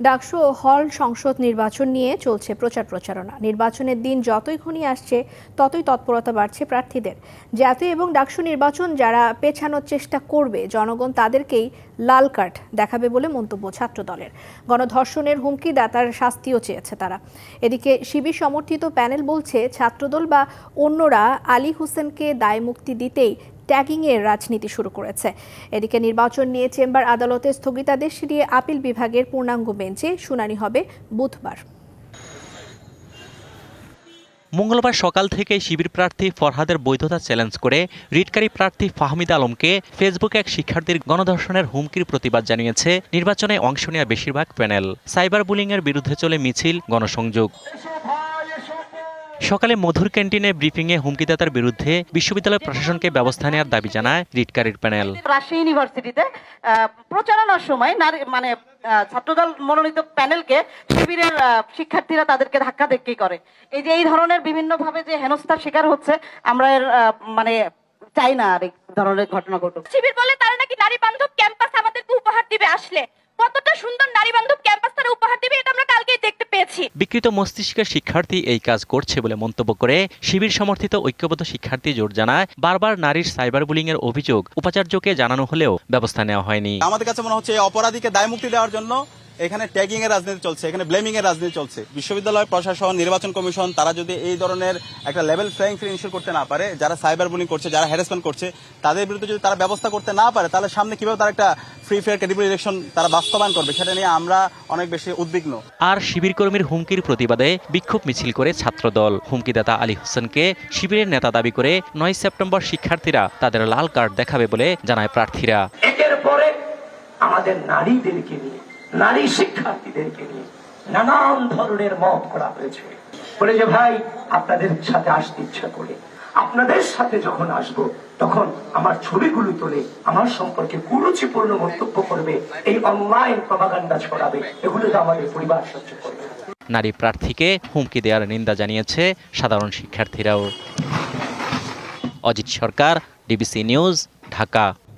ডাকসু ও হল সংসদ নির্বাচন নিয়ে চলছে প্রচার প্রচারণা। নির্বাচনের দিন যতই ঘনিয়ে আসছে, ততই তৎপরতা বাড়ছে প্রার্থীদের। জাতীয় এবং ডাকসু নির্বাচন যারা পেছানোর চেষ্টা করবে, জনগণ তাদেরকেই লাল কার্ড দেখাবে বলে মন্তব্য ছাত্র দলের গণধর্ষণের হুমকি দাতার শাস্তিও চেয়েছে তারা। এদিকে শিবির সমর্থিত প্যানেল বলছে, ছাত্রদল বা অন্যরা আলী হোসেনকে দায়মুক্তি দিতেই ট্যাগিংয়ের রাজনীতি শুরু করেছে। এদিকে নির্বাচন নিয়ে চেম্বার আদালতে স্থগিতাদেশ দিয়ে আপিল বিভাগের পূর্ণাঙ্গ বেঞ্চে শুনানি হবে বুধবার। মঙ্গলবার সকাল থেকে শিবির প্রার্থী ফরহাদের বৈধতা চ্যালেঞ্জ করে রিটকারী প্রার্থী ফাহমিদ আলমকে ফেসবুকে এক শিক্ষার্থীর গণধর্ষণের হুমকির প্রতিবাদ জানিয়েছে। নির্বাচনে অংশ নেওয়া বেশিরভাগ প্যানেল। সাইবার বুলিংয়ের বিরুদ্ধে চলে মিছিল, গণসংযোগ। সকালে মধুর ক্যান্টিনে ব্রিফিং ব্রিফিংয়ে হুমকিদাতার বিরুদ্ধে বিশ্ববিদ্যালয় প্রশাসনকে ব্যবস্থা নেওয়ার দাবি জানায় রিটকারীর প্যানেল। রাজশাহী ইউনিভার্সিটিতে প্রচারণার সময় নারী মানে ছাত্রদল মনোনীত প্যানেলকে শিবিরের শিক্ষার্থীরা তাদেরকে ধাক্কা ধাক্কি করে। এই যে এই ধরনের বিভিন্ন ভাবে যে হেনস্থার শিকার হচ্ছে আমরা এর আহ, মানে চাই না আর এই ধরনের ঘটনা ঘটুক। শিবির বলে তারা নাকি নারী বান্ধব ক্যাম্পাস আমাদেরকে উপহার দিবে আসলে। বিকৃত মস্তিষ্কের শিক্ষার্থী এই কাজ করছে বলে মন্তব্য করে শিবির সমর্থিত ঐক্যবদ্ধ শিক্ষার্থী জোট জানায়, বারবার নারীর সাইবার বুলিংয়ের অভিযোগ উপাচার্যকে জানানো হলেও ব্যবস্থা নেওয়া হয়নি। আমাদের কাছে মনে হচ্ছে অপরাধীকে দায় মুক্তি দেওয়ার জন্য এখানে ট্যাগিং এর রাজনীতি চলছে, এখানে ব্লেমিং এর রাজনীতি চলছে। বিশ্ববিদ্যালয়, প্রশাসন, নির্বাচন কমিশন, তারা যদি এই ধরনের একটা লেভেল প্লেইং ফিল্ড ইনশিওর করতে না পারে, যারা সাইবার বুলিং করছে, যারা হ্যারাসমেন্ট করছে, তাদের বিরুদ্ধে যদি তারা ব্যবস্থা করতে না পারে, তাহলে সামনে কীভাবে তারা একটা ফ্রি ফেয়ার ক্যাডিবল ইলেকশন তারা বাস্তবায়ন করবে সেটা নিয়ে আমরা অনেক বেশি উদ্বিগ্ন। আর শিবির কর্মীর হুমকির প্রতিবাদে বিক্ষোভ মিছিল করে ছাত্র ছাত্রদল। হুমকিদাতা আলী হোসেনকে শিবিরের নেতা দাবি করে নয় সেপ্টেম্বর শিক্ষার্থীরা তাদের লাল কার্ড দেখাবে বলে জানায় প্রার্থীরা। একের পরে আমাদের নারীদেরকে নিয়ে নারী শিক্ষার্থীদেরকে নিয়ে নানান ধরনের মত করা হয়েছে। বলে যে ভাই আপনাদের সাথে আসতে ইচ্ছা করে আপনাদের সাথে যখন আসব, তখন আমার ছবিগুলো তোলে আমার সম্পর্কে কুরুচিপূর্ণ মন্তব্য করবে, এই অনলাইন প্রভাগান্ডা ছড়াবে। এগুলো তো আমাদের পরিবার সহ্য করবে। নারী প্রার্থীকে হুমকি দেওয়ার নিন্দা জানিয়েছে সাধারণ শিক্ষার্থীরাও। Ajit Sarkar, DBC news, Dhaka.